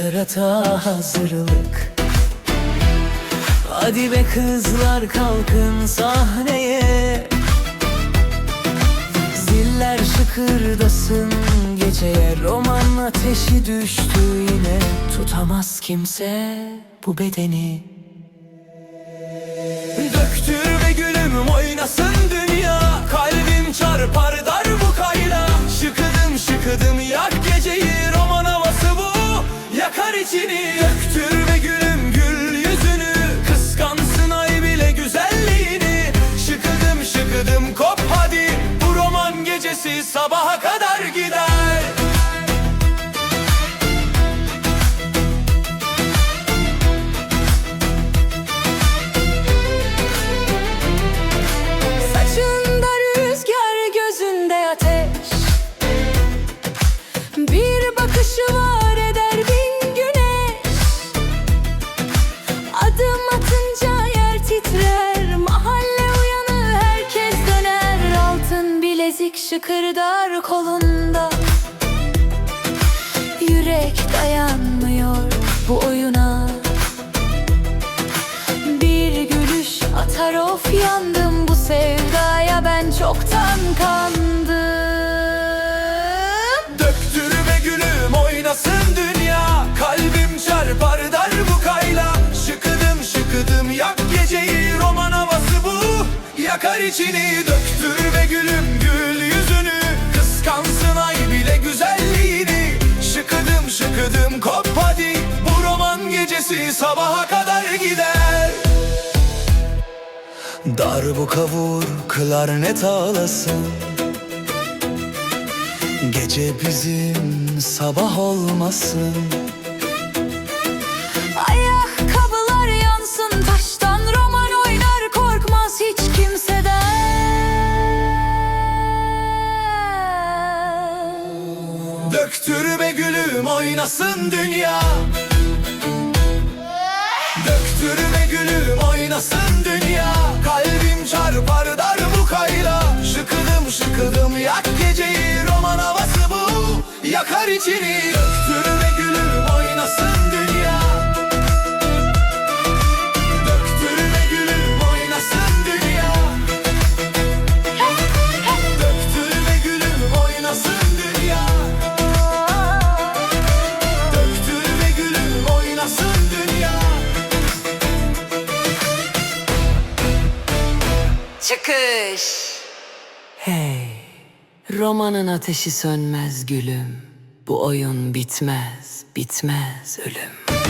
şakata hazırlık. Hadi be kızlar kalkın sahneye. Ziller şıkırdasın geceye. Roman ateşi düştü yine. Tutamaz kimse bu bedeni. Döktür içini Döktür Bilezik şıkırdar kolunda. Yürek dayanmıyor bu oyuna. Bir gülüş atar of yandım bu sevdaya ben çoktan kandım. Döktür ve gülüm oynasın dünya. Kalbim çarpar darbukayla Şıkıdım şıkıdım yak geceyi Roman havası bu yakar içini Döktür ve gülüm gül yüzünü. Kıskansın ay bile güzelliğini. Şıkıdım şıkıdım kop hadi. Bu roman gecesi sabaha kadar gider. Darbuka vur klarnet ağlasın Gece bizim sabah olmasın kimseden Döktür be gülüm oynasın dünya. Döktür be gülüm oynasın dünya. Kalbim çarpar darbukayla Şıkıdım şıkıdım yak geceyi. Roman havası bu. Yakar içini Çıkış Hey, romanın ateşi sönmez gülüm. Bu oyun bitmez, bitmez ölüm.